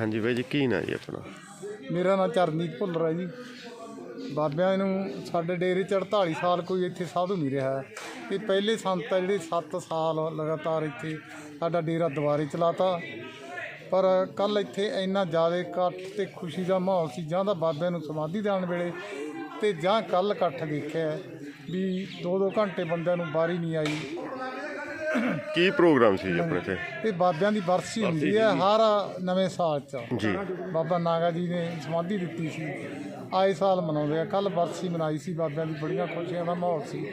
ਹਾਂਜੀ ਬਾਈ ਜੀ, ਕੀ ਨਾਂ ਜੀ ਆਪਣਾ? ਮੇਰਾ ਨਾਮ ਚਰਨਜੀਤ ਭੁੱਲਰ ਹੈ ਜੀ। ਬਾਬਿਆਂ ਨੂੰ ਸਾਡੇ ਡੇਰੇ ਚ 48 ਸਾਲ ਕੋਈ ਇੱਥੇ ਸਾਧੂ ਨਹੀਂ ਰਿਹਾ। ਇਹ ਪਹਿਲੇ ਸੰਤ ਆ ਜਿਹੜੇ 7 ਸਾਲ ਲਗਾਤਾਰ ਇੱਥੇ ਸਾਡਾ ਡੇਰਾ ਦੁਬਾਰੇ ਚਲਾਤਾ। ਪਰ ਕੱਲ ਇੱਥੇ ਇੰਨਾ ਜ਼ਿਆਦਾ ਇਕੱਠ ਤੇ ਖੁਸ਼ੀ ਦਾ ਮਾਹੌਲ ਸੀ, ਜਾਂ ਤਾਂ ਬਾਬਿਆਂ ਨੂੰ ਸਮਾਧੀ ਦੇਣ ਵੇਲੇ ਤੇ ਜਾਂ ਕੱਲ ਇਕੱਠ ਦੇਖਿਆ ਵੀ 2-2 ਘੰਟੇ ਬੰਦਿਆਂ ਨੂੰ ਬਾਰੀ ਨਹੀਂ ਆਈ। ਕੀ ਪ੍ਰੋਗਰਾਮ ਸੀ ਜੀ ਆਪਣੇ ਤੇ ਇਹ ਬਾਬਿਆਂ ਦੀ ਬਰਸੀ ਹੁੰਦੀ ਹੈ ਹਰ ਨਵੇਂ ਸਾਲ 'ਚ। ਜੀ। ਬਾਬਾ ਨਾਗਾ ਜੀ ਨੇ ਸਮਾਧੀ ਦਿੱਤੀ ਸੀ। ਆਏ ਸਾਲ ਮਨਾਉਂਦੇ ਆ। ਕੱਲ ਬਰਸੀ ਮਨਾਈ ਸੀ। ਬਾਬਿਆਂ ਦੀ ਬੜੀਆਂ ਖੁਸ਼ੀਆਂ ਦਾ ਮਾਹੌਲ ਸੀ।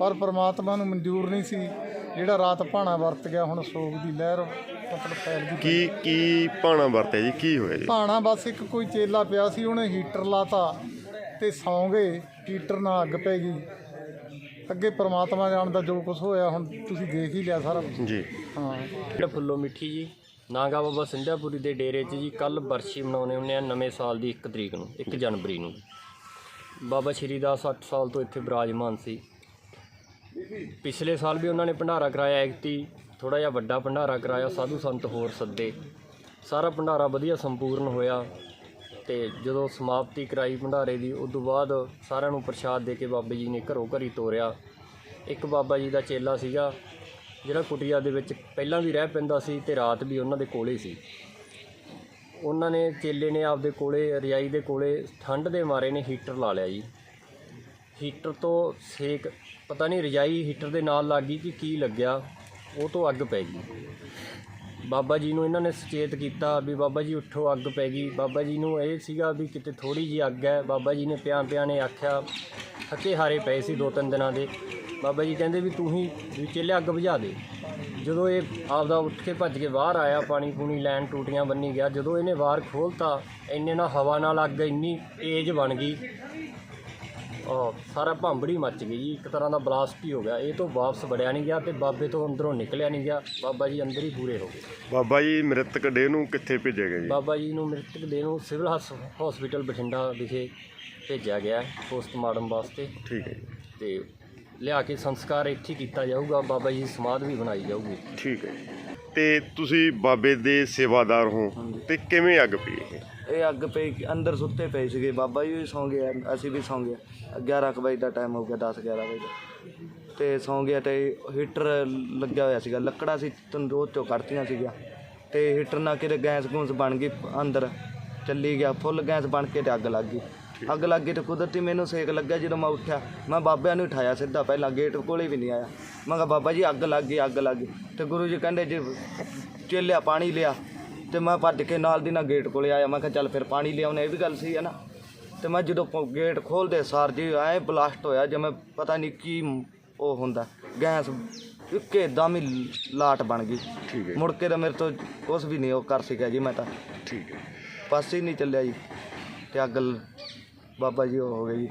ਪਰ ਪ੍ਰਮਾਤਮਾ ਨੂੰ ਮਨਜ਼ੂਰ ਨਹੀਂ ਸੀ। ਜਿਹੜਾ ਰਾਤ ਭਾਣਾ ਵਰਤ ਗਿਆ ਹੁਣ ਸੋਗ ਦੀ ਲਹਿਰ ਮਤਲਬ ਫੈਲ ਗਈ। ਕੀ ਕੀ ਪਾਣਾ ਵਰਤਿਆ ਜੀ? ਕੀ ਹੋਇਆ ਜੀ? ਭਾਣਾ ਬਸ ਇੱਕ ਕੋਈ ਚੇਲਾ ਪਿਆ ਸੀ। ਉਹਨੇ ਹੀਟਰ ਲਾਤਾ ਤੇ ਸੌਂ ਗਏ। ਹੀਟਰ ਨਾਲ ਅੱਗ ਪੈ ਗਈ। ਅੱਗੇ ਪ੍ਰਮਾਤਮਾ ਜਾਣਦਾ ਜੋ ਕੁਝ ਹੋਇਆ ਹੁਣ ਤੁਸੀਂ ਦੇਖ ਹੀ ਲਿਆ ਸਾਰਾ। ਜੀ। ਹਾਂ। ਪਿੰਡ ਫੁੱਲੋ ਮਿੱਠੀ ਜੀ ਨਾਗਾ ਬਾਬਾ ਸਿੰਧਿਆਪੁਰੀ ਦੇ ਡੇਰੇ 'ਚ ਜੀ ਕੱਲ ਬਰਸ਼ੀ ਮਨਾਉਣੇ ਹੁੰਦੇ ਆ ਨਵੇਂ ਸਾਲ ਦੀ 1 ਤਰੀਕ ਨੂੰ 1 ਜਨਵਰੀ ਨੂੰ। ਬਾਬਾ ਸ਼੍ਰੀਦਾਸ 8 ਸਾਲ ਤੋਂ ਇੱਥੇ ਬਿਰਾਜਮਾਨ ਸੀ। ਪਿਛਲੇ ਸਾਲ ਵੀ ਉਹਨਾਂ ਨੇ ਭੰਡਾਰਾ ਕਰਾਇਆ ਐਕਤੀ ਥੋੜਾ ਜਿਹਾ ਵੱਡਾ ਭੰਡਾਰਾ ਕਰਾਇਆ ਸਾਧੂ ਸੰਤ ਹੋਰ ਸੱਦੇ। ਸਾਰਾ ਭੰਡਾਰਾ ਵਧੀਆ ਸੰਪੂਰਨ ਹੋਇਆ। ਤੇ ਜਦੋਂ ਸਮਾਪਤੀ ਕਰਾਈ ਭੰਡਾਰੇ ਦੀ, ਉਸ ਤੋਂ ਬਾਅਦ ਸਾਰਿਆਂ ਨੂੰ ਪ੍ਰਸ਼ਾਦ ਦੇ ਕੇ ਬਾਬਾ ਜੀ ਨੇ ਘਰੋਂ ਘਰੀ ਤੋਰਿਆ। ਇੱਕ ਬਾਬਾ ਜੀ ਦਾ ਚੇਲਾ ਸੀਗਾ, ਜਿਹੜਾ ਕੁਟਿਆ ਦੇ ਵਿੱਚ ਪਹਿਲਾਂ ਵੀ ਰਹਿ ਪੈਂਦਾ ਸੀ ਤੇ ਰਾਤ ਵੀ ਉਹਨਾਂ ਦੇ ਕੋਲੇ ਸੀ। ਉਹਨਾਂ ਨੇ ਚੇਲੇ ਨੇ ਆਪਦੇ ਕੋਲੇ, ਰਜਾਈ ਦੇ ਕੋਲੇ ਠੰਡ ਦੇ ਮਾਰੇ ਨੇ ਹੀਟਰ ਲਾ ਲਿਆ ਜੀ। ਹੀਟਰ ਤੋਂ ਸੇਕ, ਪਤਾ ਨਹੀਂ ਰਜਾਈ ਹੀਟਰ ਦੇ ਨਾਲ ਲੱਗ ਗਈ ਕਿ ਕੀ ਲੱਗਿਆ, ਉਹ ਤੋਂ ਅੱਗ ਪੈ ਗਈ। ਬਾਬਾ ਜੀ ਨੂੰ ਇਹਨਾਂ ਨੇ ਸੁਚੇਤ ਕੀਤਾ ਵੀ ਬਾਬਾ ਜੀ ਉੱਠੋ, ਅੱਗ ਪੈ ਗਈ। ਬਾਬਾ ਜੀ ਨੂੰ ਇਹ ਸੀਗਾ ਵੀ ਕਿਤੇ ਥੋੜੀ ਜੀ ਅੱਗ ਹੈ। ਬਾਬਾ ਜੀ ਨੇ ਪਿਆਂ ਪਿਆਂ ਨੇ ਆਖਿਆ ਥੱਕੇ ਹਾਰੇ ਪਏ ਸੀ ਦੋ ਤਿੰਨ ਦਿਨਾਂ ਦੇ। ਬਾਬਾ ਜੀ ਕਹਿੰਦੇ ਵੀ ਤੂੰ ਹੀ, ਵੀ ਚੇਲੇ ਅੱਗ ਬੁਝਾ ਦੇ। ਜਦੋਂ ਇਹ ਆਪਦਾ ਉੱਠ ਕੇ ਭੱਜ ਕੇ ਬਾਹਰ ਆਇਆ, ਪਾਣੀ ਪੂਣੀ ਲੈਣ ਟੂਟੀਆਂ ਬੰਨੀ ਗਿਆ, ਜਦੋਂ ਇਹਨੇ ਵਾਰ ਖੋਲਤਾ ਇੰਨੇ ਨਾਲ ਹਵਾ ਨਾਲ ਅੱਗ ਇੰਨੀ ਤੇਜ਼ ਬਣ ਗਈ। ਉਹ ਸਾਰਾ ਭਾਂਬੜੀ ਮੱਚ ਗਈ ਜੀ। ਇੱਕ ਤਰ੍ਹਾਂ ਦਾ ਬਲਾਸਟ ਹੀ ਹੋ ਗਿਆ। ਇਹ ਤੋਂ ਵਾਪਸ ਵੜਿਆ ਨਹੀਂ ਗਿਆ ਤੇ ਬਾਬੇ ਤੋਂ ਅੰਦਰੋਂ ਨਿਕਲਿਆ ਨਹੀਂ ਗਿਆ। ਬਾਬਾ ਜੀ ਅੰਦਰ ਹੀ ਪੂਰੇ ਹੋ ਗਏ। ਬਾਬਾ ਜੀ ਮ੍ਰਿਤਕ ਡੇ ਨੂੰ ਕਿੱਥੇ ਭੇਜਿਆ ਗਿਆ ਜੀ? ਬਾਬਾ ਜੀ ਨੂੰ ਮ੍ਰਿਤਕ ਦੇਹ ਨੂੰ ਸਿਵਲ ਹਸ- ਹਸਪੀਟਲ ਬਠਿੰਡਾ ਵਿਖੇ ਭੇਜਿਆ ਗਿਆ ਪੋਸਟਮਾਰਟਮ ਵਾਸਤੇ। ਠੀਕ ਹੈ ਜੀ। ਤੇ ਲਿਆ ਕੇ ਸੰਸਕਾਰ ਇੱਥੇ ਕੀਤਾ ਜਾਊਗਾ। ਬਾਬਾ ਜੀ ਦੀ ਸਮਾਧ ਵੀ ਬਣਾਈ ਜਾਊਗੀ। ਠੀਕ ਹੈ ਜੀ। ਤੇ ਤੁਸੀਂ ਬਾਬੇ ਦੇ ਸੇਵਾਦਾਰ ਹੋ ਤੇ ਕਿਵੇਂ ਅੱਗ ਪਈ ਇਹ? ਇਹ ਅੱਗ ਪਈ ਅੰਦਰ ਸੁੱਤੇ ਪਏ ਸੀਗੇ। ਬਾਬਾ ਜੀ ਵੀ ਸੌਂ ਗਏ ਅਸੀਂ ਵੀ ਸੌਂ ਗਏ 11 ਕੁ ਵਜੇ ਦਾ ਟਾਈਮ ਹੋ ਗਿਆ 10 11 ਵਜੇ ਦਾ। ਤੇ ਸੌਂ ਗਿਆ ਤੇ ਹੀਟਰ ਲੱਗਿਆ ਹੋਇਆ ਸੀਗਾ। ਲੱਕੜਾ ਸੀ ਤੰਦੂਰ ਚੋਂ ਕੱਢਤੀਆਂ ਸੀਗੀਆਂ। ਤੇ ਹੀਟਰ ਨਾਲ ਕਿਤੇ ਗੈਸ ਗੂਸ ਬਣ ਗਈ ਅੰਦਰ। ਚੱਲੀ ਗਿਆ, ਫੁੱਲ ਗੈਸ ਬਣ ਕੇ ਤੇ ਅੱਗ ਲੱਗ ਗਈ। ਅੱਗ ਲੱਗ ਗਈ ਤੇ ਕੁਦਰਤੀ ਮੈਨੂੰ ਸੇਕ ਲੱਗਿਆ ਜਦੋਂ ਮੈਂ ਉੱਠਿਆ। ਮੈਂ ਬਾਬਿਆਂ ਨੂੰ ਉਠਾਇਆ ਸਿੱਧਾ ਪਹਿਲਾਂ, ਗੇਟ ਕੋਲੇ ਵੀ ਨਹੀਂ ਆਇਆ। ਮੈਂ ਕਿਹਾ, ਬਾਬਾ ਜੀ, ਅੱਗ ਲੱਗ ਗਈ, ਅੱਗ ਲੱਗ ਗਈ। ਤੇ ਗੁਰੂ ਜੀ ਕਹਿੰਦੇ, ਜੇ ਚੇਲਿਆ ਪਾਣੀ ਲਿਆ ਤੇ ਮੈਂ ਭੱਜ ਕੇ ਨਾਲ ਦੀ ਨਾਲ ਗੇਟ ਕੋਲੇ ਆਇਆ ਮੈਂ ਕਿਹਾ ਚੱਲ ਫਿਰ ਪਾਣੀ ਲਿਆਉਣੇ ਇਹ ਵੀ ਗੱਲ ਸਹੀ ਹੈ ਨਾ। ਤੇ ਮੈਂ ਜਦੋਂ ਗੇਟ ਖੋਲਦੇ ਸਾਰ ਜੀ ਐ ਬਲਾਸਟ ਹੋਇਆ ਜਿਵੇਂ ਪਤਾ ਨਹੀਂ ਕੀ ਉਹ ਹੁੰਦਾ ਗੈਸ ਇੱਕੇ ਦਮ ਹੀ ਲਾਟ ਬਣ ਗਈ। ਠੀਕ ਹੈ। ਮੁੜ ਕੇ ਤਾਂ ਮੇਰੇ ਤੋਂ ਕੁਝ ਵੀ ਨਹੀਂ ਉਹ ਕਰ ਸਕਿਆ ਜੀ ਮੈਂ ਤਾਂ। ਠੀਕ ਹੈ। ਪਾਸੇ ਹੀ ਨਹੀਂ ਚੱਲਿਆ ਜੀ ਤੇ ਅੱਗ ਬਾਬਾ ਜੀ ਉਹ ਹੋ ਗਈ ਜੀ।